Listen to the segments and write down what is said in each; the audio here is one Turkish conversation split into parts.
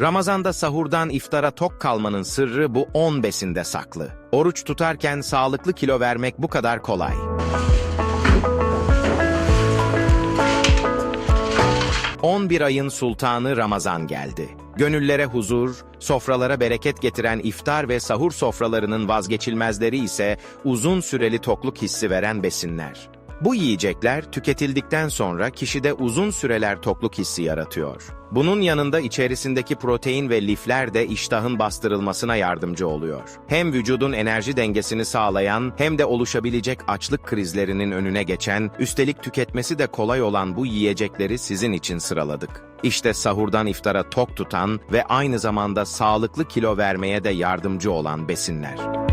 Ramazanda sahurdan iftara tok kalmanın sırrı bu 10 besinde saklı. Oruç tutarken sağlıklı kilo vermek bu kadar kolay. ...11 ayın sultanı Ramazan geldi. Gönüllere huzur, sofralara bereket getiren iftar ve sahur sofralarının vazgeçilmezleri ise... ...uzun süreli tokluk hissi veren besinler. Bu yiyecekler tüketildikten sonra kişide uzun süreler tokluk hissi yaratıyor. Bunun yanında içerisindeki protein ve lifler de iştahın bastırılmasına yardımcı oluyor. Hem vücudun enerji dengesini sağlayan hem de oluşabilecek açlık krizlerinin önüne geçen, üstelik tüketmesi de kolay olan bu yiyecekleri sizin için sıraladık. İşte sahurdan iftara tok tutan ve aynı zamanda sağlıklı kilo vermeye de yardımcı olan besinler.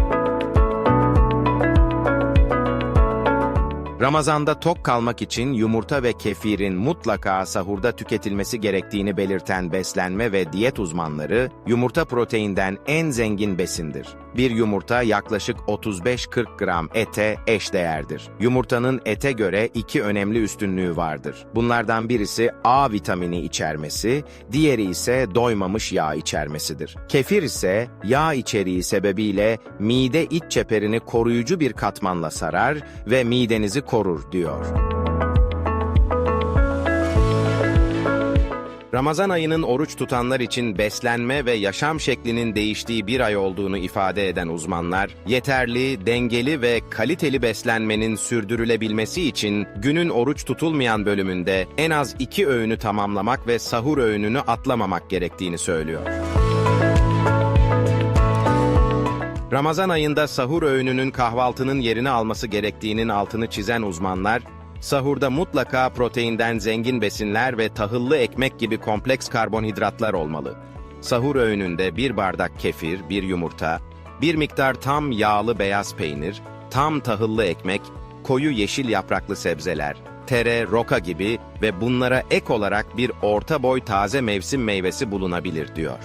Ramazanda tok kalmak için yumurta ve kefirin mutlaka sahurda tüketilmesi gerektiğini belirten beslenme ve diyet uzmanları, yumurta proteinden en zengin besindir. Bir yumurta yaklaşık 35-40 gram ete eşdeğerdir. Yumurtanın ete göre iki önemli üstünlüğü vardır. Bunlardan birisi A vitamini içermesi, diğeri ise doymamış yağ içermesidir. Kefir ise yağ içeriği sebebiyle mide iç çeperini koruyucu bir katmanla sarar ve midenizi korur diyor. Ramazan ayının oruç tutanlar için beslenme ve yaşam şeklinin değiştiği bir ay olduğunu ifade eden uzmanlar, yeterli, dengeli ve kaliteli beslenmenin sürdürülebilmesi için günün oruç tutulmayan bölümünde en az iki öğünü tamamlamak ve sahur öğününü atlamamak gerektiğini söylüyor. Ramazan ayında sahur öğününün kahvaltının yerini alması gerektiğinin altını çizen uzmanlar, sahurda mutlaka proteinden zengin besinler ve tahıllı ekmek gibi kompleks karbonhidratlar olmalı. Sahur öğününde bir bardak kefir, bir yumurta, bir miktar tam yağlı beyaz peynir, tam tahıllı ekmek, koyu yeşil yapraklı sebzeler, tere, roka gibi ve bunlara ek olarak bir orta boy taze mevsim meyvesi bulunabilir diyor.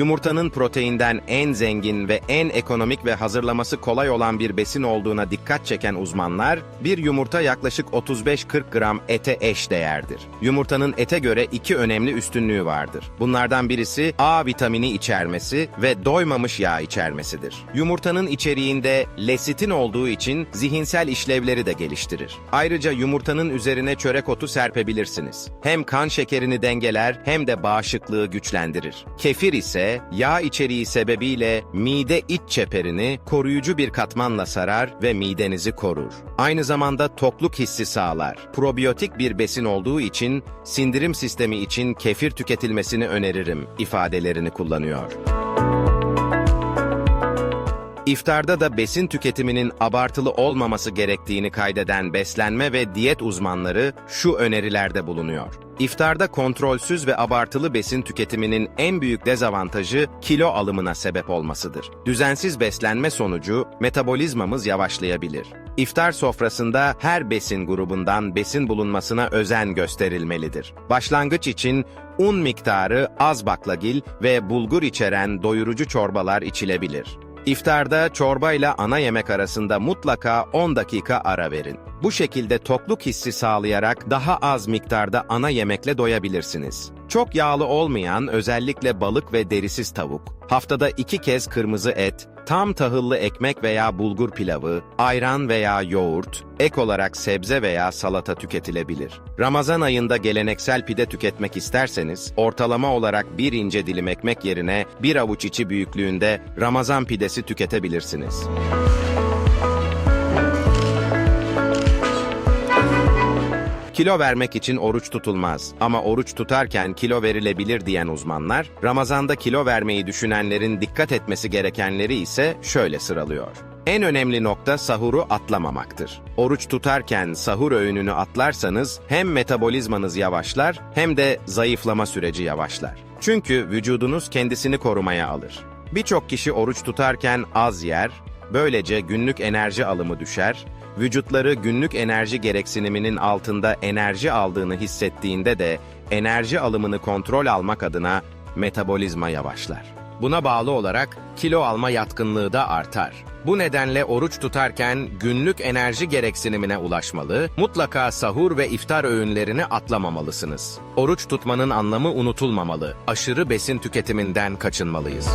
Yumurtanın proteinden en zengin ve en ekonomik ve hazırlaması kolay olan bir besin olduğuna dikkat çeken uzmanlar, bir yumurta yaklaşık 35-40 gram ete eş değerdir. Yumurtanın ete göre iki önemli üstünlüğü vardır. Bunlardan birisi A vitamini içermesi ve doymamış yağ içermesidir. Yumurtanın içeriğinde lesitin olduğu için zihinsel işlevleri de geliştirir. Ayrıca yumurtanın üzerine çörek otu serpebilirsiniz. Hem kan şekerini dengeler hem de bağışıklığı güçlendirir. Kefir ise yağ içeriği sebebiyle mide iç çeperini koruyucu bir katmanla sarar ve midenizi korur. Aynı zamanda tokluk hissi sağlar. Probiyotik bir besin olduğu için sindirim sistemi için kefir tüketilmesini öneririm ifadelerini kullanıyor. İftarda da besin tüketiminin abartılı olmaması gerektiğini kaydeden beslenme ve diyet uzmanları şu önerilerde bulunuyor. İftarda kontrolsüz ve abartılı besin tüketiminin en büyük dezavantajı kilo alımına sebep olmasıdır. Düzensiz beslenme sonucu metabolizmamız yavaşlayabilir. İftar sofrasında her besin grubundan besin bulunmasına özen gösterilmelidir. Başlangıç için un miktarı az baklagil ve bulgur içeren doyurucu çorbalar içilebilir. İftarda çorba ile ana yemek arasında mutlaka 10 dakika ara verin. Bu şekilde tokluk hissi sağlayarak daha az miktarda ana yemekle doyabilirsiniz. Çok yağlı olmayan özellikle balık ve derisiz tavuk, haftada iki kez kırmızı et, tam tahıllı ekmek veya bulgur pilavı, ayran veya yoğurt, ek olarak sebze veya salata tüketilebilir. Ramazan ayında geleneksel pide tüketmek isterseniz, ortalama olarak bir ince dilim ekmek yerine bir avuç içi büyüklüğünde Ramazan pidesi tüketebilirsiniz. Kilo vermek için oruç tutulmaz ama oruç tutarken kilo verilebilir diyen uzmanlar, Ramazanda kilo vermeyi düşünenlerin dikkat etmesi gerekenleri ise şöyle sıralıyor. En önemli nokta sahuru atlamamaktır. Oruç tutarken sahur öğününü atlarsanız hem metabolizmanız yavaşlar hem de zayıflama süreci yavaşlar. Çünkü vücudunuz kendisini korumaya alır. Birçok kişi oruç tutarken az yer, böylece günlük enerji alımı düşer, vücutları günlük enerji gereksiniminin altında enerji aldığını hissettiğinde de enerji alımını kontrol almak adına metabolizma yavaşlar. Buna bağlı olarak kilo alma yatkınlığı da artar. Bu nedenle oruç tutarken günlük enerji gereksinimine ulaşmalı, mutlaka sahur ve iftar öğünlerini atlamamalısınız. Oruç tutmanın anlamı unutulmamalı, aşırı besin tüketiminden kaçınmalıyız.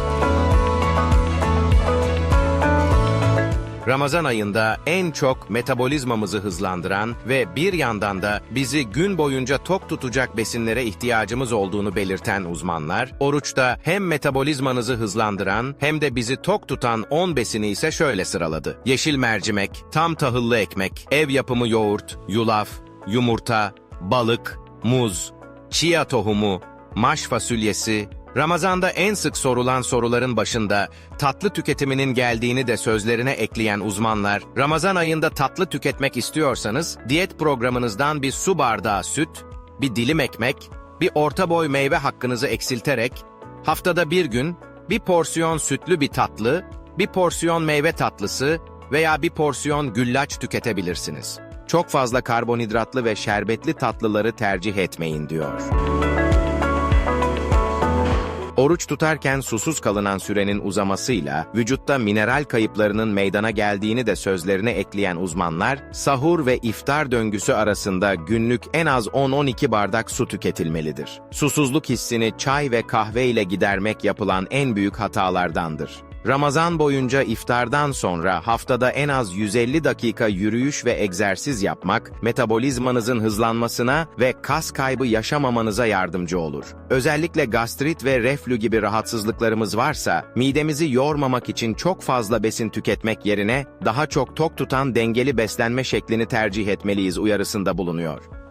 Ramazan ayında en çok metabolizmamızı hızlandıran ve bir yandan da bizi gün boyunca tok tutacak besinlere ihtiyacımız olduğunu belirten uzmanlar, oruçta hem metabolizmanızı hızlandıran hem de bizi tok tutan 10 besini ise şöyle sıraladı. Yeşil mercimek, tam tahıllı ekmek, ev yapımı yoğurt, yulaf, yumurta, balık, muz, chia tohumu, maş fasulyesi, Ramazan'da en sık sorulan soruların başında tatlı tüketiminin geldiğini de sözlerine ekleyen uzmanlar, Ramazan ayında tatlı tüketmek istiyorsanız diyet programınızdan bir su bardağı süt, bir dilim ekmek, bir orta boy meyve hakkınızı eksilterek haftada bir gün bir porsiyon sütlü bir tatlı, bir porsiyon meyve tatlısı veya bir porsiyon güllaç tüketebilirsiniz. Çok fazla karbonhidratlı ve şerbetli tatlıları tercih etmeyin diyor. Oruç tutarken susuz kalınan sürenin uzamasıyla vücutta mineral kayıplarının meydana geldiğini de sözlerine ekleyen uzmanlar, sahur ve iftar döngüsü arasında günlük en az 10-12 bardak su tüketilmelidir. Susuzluk hissini çay ve kahve ile gidermek yapılan en büyük hatalardandır. Ramazan boyunca iftardan sonra haftada en az 150 dakika yürüyüş ve egzersiz yapmak, metabolizmanızın hızlanmasına ve kas kaybı yaşamamanıza yardımcı olur. Özellikle gastrit ve reflü gibi rahatsızlıklarımız varsa, midemizi yormamak için çok fazla besin tüketmek yerine daha çok tok tutan dengeli beslenme şeklini tercih etmeliyiz uyarısında bulunuyor.